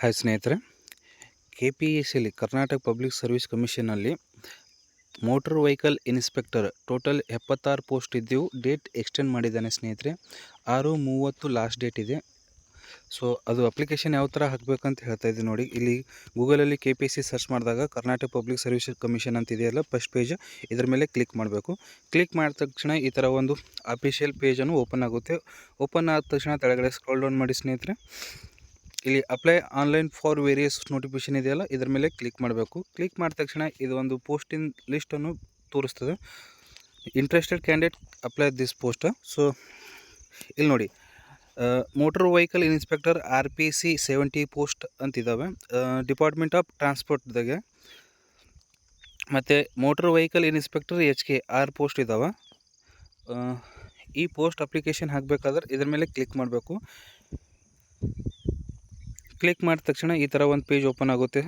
Hi ಸ್ನೇಹಿತರೆ. K P S ಸಿಲಿ Karnataka public service ಕಮಿಷನಲ್ಲಿ ಮೋಟರ್ ವೆಹಿಕಲ್ ಇನ್ಸ್ಪೆಕ್ಟರ್ ಟೋಟಲ್ ಎಪ್ಪತ್ತಾರು ಪೋಸ್ಟ್ ಇದ್ದವು. ಡೇಟ್ ಎಕ್ಸ್ಟೆಂಡ್ ಮಾಡಿದ್ದಾನೆ ಸ್ನೇಹಿತರೆ. ಆರು ಮೂವತ್ತು ಲಾಸ್ಟ್ ಡೇಟ್ ಇದೆ. ಸೊ, ಅದು ಅಪ್ಲಿಕೇಶನ್ ಯಾವ ಥರ ಹಾಕಬೇಕಂತ ಹೇಳ್ತಾ ಇದ್ದೀನಿ ನೋಡಿ. ಇಲ್ಲಿ ಗೂಗಲಲ್ಲಿ ಕೆ ಪಿ ಸಿ ಸರ್ಚ್ ಮಾಡಿದಾಗ ಕರ್ನಾಟಕ ಪಬ್ಲಿಕ್ ಸರ್ವಿಸ್ ಕಮಿಷನ್ ಅಂತ ಇದೆಯಲ್ಲ, ಫಸ್ಟ್ ಪೇಜ್. ಇದರ ಮೇಲೆ ಕ್ಲಿಕ್ ಮಾಡಬೇಕು. ಕ್ಲಿಕ್ ಮಾಡಿದ ತಕ್ಷಣ ಈ ಥರ ಒಂದು ಅಫಿಷಿಯಲ್ ಪೇಜನ್ನು ಓಪನ್ ಆಗುತ್ತೆ. ಓಪನ್ ಆದ ತಕ್ಷಣ ಕೆಳಗಡೆ ಸ್ಕ್ರೋಲ್ ಡೌನ್ ಮಾಡಿ ಸ್ನೇಹಿತರೆ. ಇಲ್ಲಿ apply online for various notification ಇದೆಯಲ್ಲ? ಇದರ ಮೇಲೆ ಕ್ಲಿಕ್ ಮಾಡಬೇಕು. ಕ್ಲಿಕ್ ಮಾಡಿದ ತಕ್ಷಣ ಇದು ಒಂದು ಪೋಸ್ಟಿನ ಲಿಸ್ಟನ್ನು ತೋರಿಸ್ತದೆ. Interested candidate apply this post so ಇಲ್ಲಿ ನೋಡಿ. Motor vehicle inspector R P C seventy post ಅಂತಿದ್ದಾವೆ. Department of ಟ್ರಾನ್ಸ್ಪೋರ್ಟ್ದಾಗೆ ಮತ್ತು motor vehicle inspector H K R post ಇದ್ದಾವೆ. ಈ ಪೋಸ್ಟ್ ಅಪ್ಲಿಕೇಶನ್ ಹಾಕಬೇಕಾದ್ರೆ ಇದ್ರ ಮೇಲೆ ಕ್ಲಿಕ್ ಮಾಡಬೇಕು. ಕ್ಲಿಕ್ ಮಾಡಿದ ತಕ್ಷಣ ಈ ಥರ ಒಂದು ಪೇಜ್ ಓಪನ್ ಆಗುತ್ತೆ.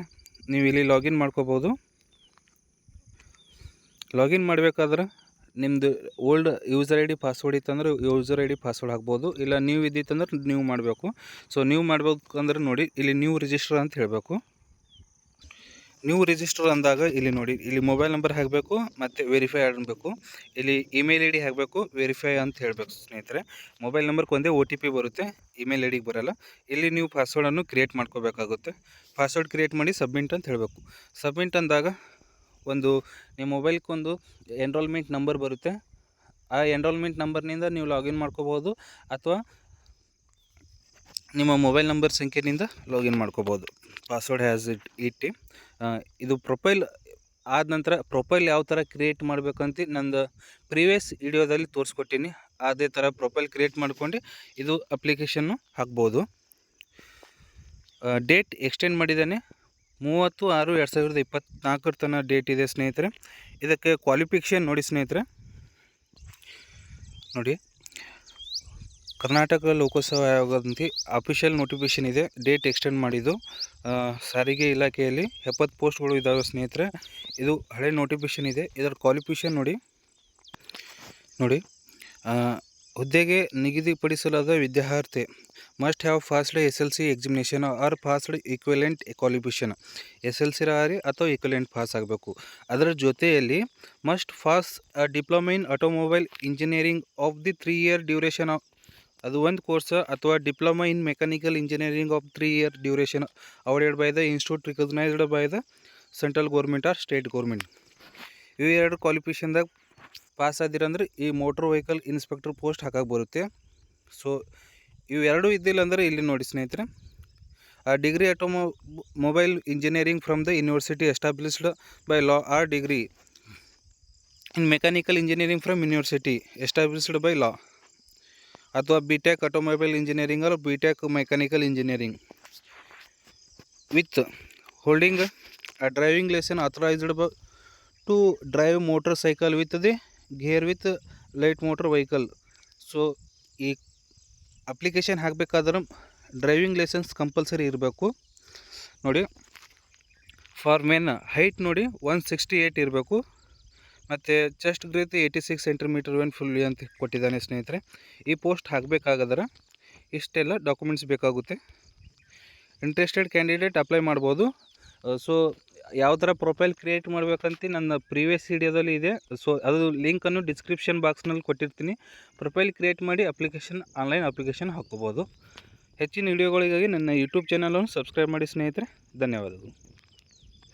ನೀವು ಇಲ್ಲಿ ಲಾಗಿನ್ ಮಾಡ್ಕೋಬೋದು. ಲಾಗಿನ್ ಮಾಡಬೇಕಾದ್ರೆ ನಿಮ್ಮದು old user I D password ಇತ್ತಂದ್ರೆ ಯೂಸರ್ ಐ ಡಿ ಪಾಸ್ವರ್ಡ್ ಹಾಕ್ಬೋದು. ಇಲ್ಲ ನೀವು ಇದ್ದಿತ್ತಂದ್ರೆ ನೀವು ಮಾಡಬೇಕು. ಸೊ ನೀವು ಮಾಡಬೇಕಂದ್ರೆ ನೋಡಿ, ಇಲ್ಲಿ ನ್ಯೂ ರಿಜಿಸ್ಟರ್ ಅಂತ ಹೇಳಬೇಕು. ನ್ಯೂ ರಿಜಿಸ್ಟರ್ ಅಂದಾಗ ಇಲ್ಲಿ ನೋಡಿ, ಇಲ್ಲಿ ಮೊಬೈಲ್ ನಂಬರ್ ಹಾಕಬೇಕು, ಮತ್ತು ವೆರಿಫೈ ಆಗಬೇಕು ಇಲ್ಲಿ ಇಮೇಲ್ ಐ ಡಿ ಹಾಕಬೇಕು ವೆರಿಫೈ ಅಂತ ಹೇಳಬೇಕು ಸ್ನೇಹಿತರೆ. ಮೊಬೈಲ್ ನಂಬರ್ಗೆ ಒಂದೇ ಒ ಟಿ ಪಿ ಬರುತ್ತೆ ಇಮೇಲ್ ಐ ಡಿಗೆ ಬರೋಲ್ಲ. ಇಲ್ಲಿ ನೀವು ಪಾಸ್ವರ್ಡನ್ನು ಕ್ರಿಯೇಟ್ ಮಾಡ್ಕೋಬೇಕಾಗುತ್ತೆ. ಪಾಸ್ವರ್ಡ್ ಕ್ರಿಯೇಟ್ ಮಾಡಿ ಸಬ್ಮಿಟ್ ಅಂತ ಹೇಳಬೇಕು. ಸಬ್ಮಿಟ್ ಅಂದಾಗ ಒಂದು, ನಿಮ್ಮ ಮೊಬೈಲ್ಗೊಂದು ಎನ್ರೋಲ್ಮೆಂಟ್ ನಂಬರ್ ಬರುತ್ತೆ. ಆ ಎನ್ರೋಲ್ಮೆಂಟ್ ನಂಬರ್ನಿಂದ ನೀವು ಲಾಗಿನ್ ಮಾಡ್ಕೋಬೋದು ಅಥವಾ ನಿಮ್ಮ ಮೊಬೈಲ್ ನಂಬರ್ ಸಂಖ್ಯೆಯಿಂದ ಲಾಗಿನ್ ಮಾಡ್ಕೋಬೋದು ಪಾಸ್ವರ್ಡ್ ಹ್ಯಾಸ್ ಇಟ್ ಇಟ್ಟು ಇದು ಪ್ರೊಫೈಲ್ ಆದ ನಂತರ ಪ್ರೊಫೈಲ್ ಯಾವ ಥರ ಕ್ರಿಯೇಟ್ ಮಾಡಬೇಕಂತ ನಂದು ಪ್ರೀವಿಯಸ್ ವಿಡಿಯೋದಲ್ಲಿ ತೋರಿಸ್ಕೊಟ್ಟೀನಿ. ಅದೇ ಥರ ಪ್ರೊಫೈಲ್ ಕ್ರಿಯೇಟ್ ಮಾಡ್ಕೊಂಡು ಇದು ಅಪ್ಲಿಕೇಶನ್ನು ಹಾಕ್ಬೋದು. ಡೇಟ್ ಎಕ್ಸ್ಟೆಂಡ್ ಮಾಡಿದ್ದಾನೆ. ಮೂವತ್ತು ಆರು ಎರಡು ಸಾವಿರದ ಇಪ್ಪತ್ತ್ನಾಲ್ಕರ ತನಕ ಡೇಟ್ ಇದೆ ಸ್ನೇಹಿತರೆ. ಇದಕ್ಕೆ ಕ್ವಾಲಿಫಿಕೇಷನ್ ನೋಡಿ ಸ್ನೇಹಿತರೆ. ನೋಡಿ. ಕರ್ನಾಟಕ ಲೋಕಸೇವಾ ಆಯೋಗದಂತೆ ಅಫಿಷಿಯಲ್ ನೋಟಿಫಿಕೇಶನ್ ಇದೆ. ಡೇಟ್ ಎಕ್ಸ್ಟೆಂಡ್ ಮಾಡಿದ್ದು ಸಾರಿಗೆ ಇಲಾಖೆಯಲ್ಲಿ ಎಪ್ಪತ್ತು ಪೋಸ್ಟ್ಗಳು ಇದ್ದಾವೆ ಸ್ನೇಹಿತರೆ. ಇದು ಹಳೆ ನೋಟಿಫಿಕೇಶನ್ ಇದೆ. ಇದರ ಕ್ವಾಲಿಫಿಕೇಶನ್ ನೋಡಿ. ನೋಡಿ ಹುದ್ದೆಗೆ ನಿಗದಿಪಡಿಸಲಾದ ವಿದ್ಯಾರ್ಥಿ must have passed S L C examination or passed equivalent qualification S L C ರಾರಿ ಅಥವಾ ಈಕ್ವಲೆಂಟ್ ಪಾಸ್ ಆಗಬೇಕು. ಅದರ ಜೊತೆಯಲ್ಲಿ must pass diploma in automobile engineering of the three year duration ಅದು ಒಂದು ಕೋರ್ಸ್ ಅಥವಾ diploma in mechanical engineering of three year duration awarded by the institute recognised by the central government or state government ಇವು ಎರಡು ಕ್ವಾಲಿಫಿಕೇಷನ್ದಾಗ pass ಆದಿರಂದ್ರೆ ಈ motor vehicle inspector post ಹಾಕಕ್ಕೆ ಬರುತ್ತೆ. So ಇವೆರಡು ಇದ್ದಿಲ್ಲ ಅಂದರೆ ಇಲ್ಲಿ ನೋಡಿ ಸ್ನೇಹಿತರೆ. Degree automobile engineering from the university established by law or degree in mechanical engineering from university established by law ಅಥವಾ B tech automobile engineering or B tech mechanical engineering with holding driving licence authorised by to drive motorcycle with the gear with light motor vehicle so ಈ application ಹಾಕಬೇಕಾದ್ರೆ driving licence compulsory ಇರಬೇಕು. ನೋಡಿ for men height ನೋಡಿ one sixty eight ಇರಬೇಕು. ಮತ್ತು chest girth eighty six centimetre when full ಅಂತ ಕೊಟ್ಟಿದ್ದಾನೆ ಸ್ನೇಹಿತರೆ. ಈ ಪೋಸ್ಟ್ ಹಾಕಬೇಕಾಗದ್ರೆ ಇಷ್ಟೆಲ್ಲ ಡಾಕ್ಯುಮೆಂಟ್ಸ್ ಬೇಕಾಗುತ್ತೆ. ಇಂಟ್ರೆಸ್ಟೆಡ್ ಕ್ಯಾಂಡಿಡೇಟ್ ಅಪ್ಲೈ ಮಾಡ್ಬೋದು. ಸೊ ಯಾವ ಥರ ಪ್ರೊಫೈಲ್ ಕ್ರಿಯೇಟ್ ಮಾಡಬೇಕಂತ ನನ್ನ ಪ್ರೀವಿಯಸ್ ವಿಡಿಯೋದಲ್ಲಿ ಇದೆ. ಸೊ ಅದು ಲಿಂಕನ್ನು ಡಿಸ್ಕ್ರಿಪ್ಷನ್ ಬಾಕ್ಸ್ನಲ್ಲಿ ಕೊಟ್ಟಿರ್ತೀನಿ. ಪ್ರೊಫೈಲ್ ಕ್ರಿಯೇಟ್ ಮಾಡಿ ಅಪ್ಲಿಕೇಶನ್ ಆನ್ಲೈನ್ ಅಪ್ಲಿಕೇಶನ್ ಹಾಕ್ಕೋಬೋದು ಹೆಚ್ಚಿನ ವಿಡಿಯೋಗಳಿಗಾಗಿ ನನ್ನ ಯೂಟ್ಯೂಬ್ ಚಾನಲನ್ನು ಸಬ್ಸ್ಕ್ರೈಬ್ ಮಾಡಿ ಸ್ನೇಹಿತರೆ. ಧನ್ಯವಾದಗಳು.